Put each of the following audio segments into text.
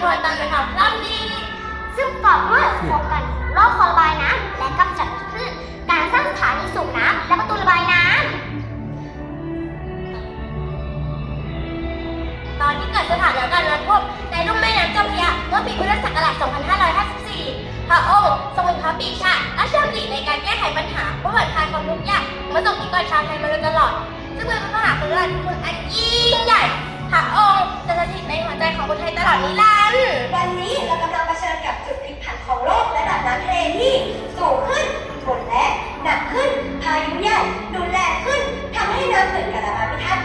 พลอยตันไทำรอบนี้ซึ่งประกอบด้วยโครงการโลกคอระบายน้ำและกำจัดพืชการสร้างฐานีสูบน้ำและประตูระบายน้ำตอนที่เกิดสถานการณ์น้ำท่ในรุ่มแม่น้ำเจ้าพระยาเมื่อปีพุทธศักราช 2554 พระองค์ทรงเป็นพระปีชาและเชื่อมหลีในการแก้ไขปัญหาผู้ผ่านทางความทุกข์ยากมาส่งที่ก่องชาวไทยมาโดยตลอด ซึ่งเป็นพระมหากรุณาธิคุณอันยิ่งใหญ่พระองค์จะสถิตในหัวใจของคนไทยตลอดนิรันดร์ วันนี้เรากำลังเผชิญกับจุดพลิกผันของโลกและระดับน้ำทะเลที่สูงขึ้นถนและหนักขึ้น พายุใหญ่ดุนแรงขึ้นทำให้น้ำเกิดกระบาษไม่ทัก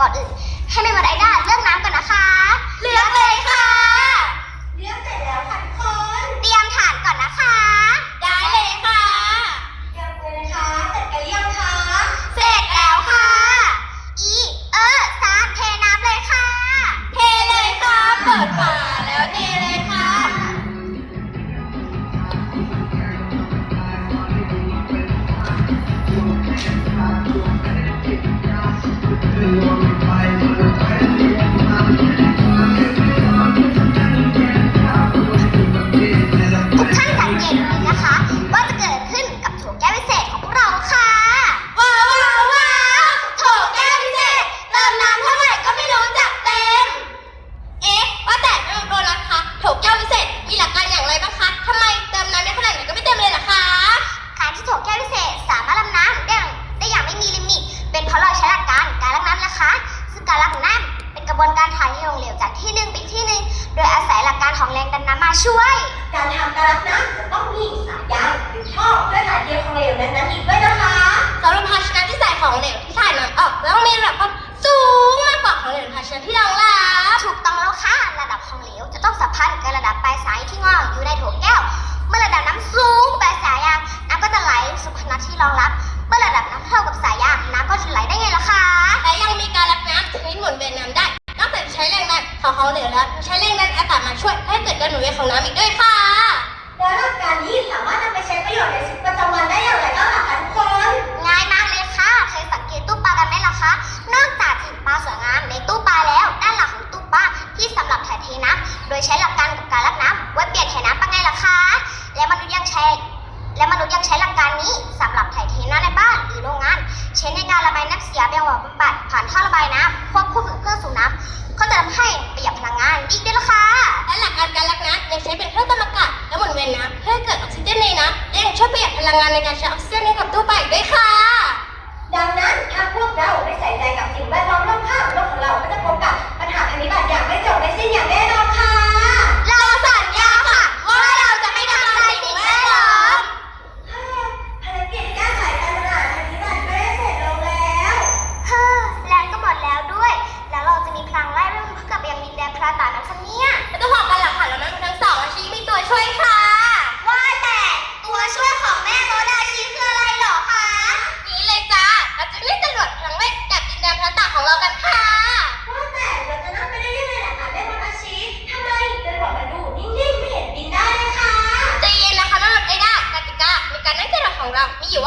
ก่อนให้เม่มาไนได้อล แล้วมีระดับความสูงมากกว่าของเหลวหรือภาชนะที่รองรับถูกต้องแล้วค่ะ ระดับของเหลวจะต้องสัมพันธ์กับระดับปลายสายที่งออยู่ในถุงแก้ว เมื่อระดับน้ำสูงปลายสายยางน้ำก็จะไหลสู่ภาชนะที่รองรับ เมื่อระดับน้ำเท่ากับสายยางน้ำก็จะไหลได้ไงล่ะคะและยังมีการรับน้ำใช้หมุนเวียนน้ำได้นอกจากใช้แรงดันของของเหลวแล้วใช้แรงดันอากาศมาช่วยให้เกิดการหมุนเวียนของน้ำอีกด้วยค่ะและหลักการนี้สามารถนำไปใช้ประโยชน์ในชี ยใช้หลักการกับการรับน้ำไว้เปลี่ยนเทน้ำปลาไงล่ะคะ และมนุษย์ยังใช้ และมนุษย์ยังใช้หลักการนี้สำหรับถ่ายเทน้ำในบ้านหรือโรงงาน ใช้ในการระบายน้ำเสียไปยังบ่อบำบัดผ่านท่อระบายน้ำควบคู่กับเครื่องสูบน้ำก็จะทำให้ประหยัดพลังงานอีกด้วยล่ะค่ะและหลักการการรักน้ำยังใช้เป็นเครื่องกำอากาศและหมุนเวียนน้ำเพื่อเกิดออกซิเจนในน้ำและยังช่วยประหยัดพลังงานในการใช้ออกซิเจนให้กับตู้ปลาอีกด้วยค่ะ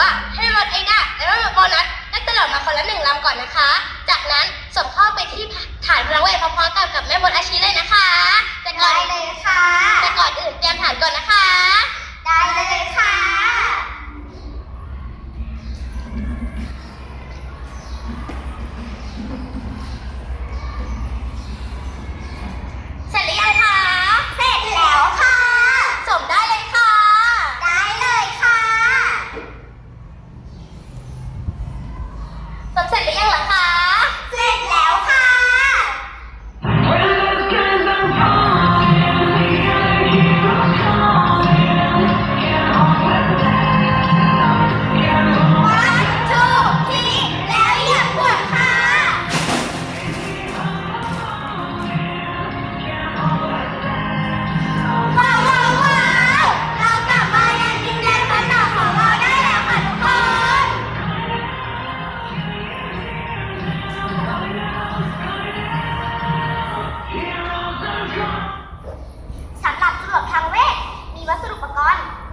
รามีอยู่ว่าให้แม่มดไอด้าและแม่มดโบนัสนั่งจรวดมาคนละหนึ่งลำก่อนนะคะ จากนั้นส่งเข้าไปที่ฐานพลังเวทพร้อมๆกันกับแม่มดอาชีเลยนะคะ แต่ก่อนได้เลยค่ะ แต่ก่อนอื่นเตรียมฐานก่อน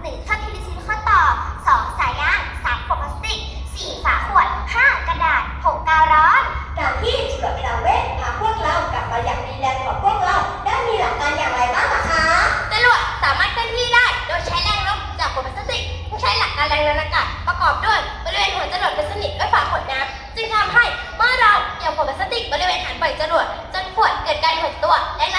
1เครื่อง PVC ข้อต่อ 2 สายยาง3ขวดพลาสติก 4 ฝาขวด 5 กระดาษ 6 กาวร้อน การที่จรวดพลังเวทพาพวกเรากลับมาอย่างดินแดนของพวกเรา ได้มีหลักการอย่างไรบ้างล่ะคะจรวดสามารถเคลื่อนที่ได้โดยใช้แรงลมจากขวดพลาสติกที่ใช้หลักการแรงดันอากาศประกอบด้วยบริเวณหัวจรวดเป็นสนิทด้วยฝาขวดน้ำจึงทำให้เมื่อเราเหยียบขวดพลาสติกบริเวณฐานปล่อยจรวดจนขวดเกิดการหดตัวแรง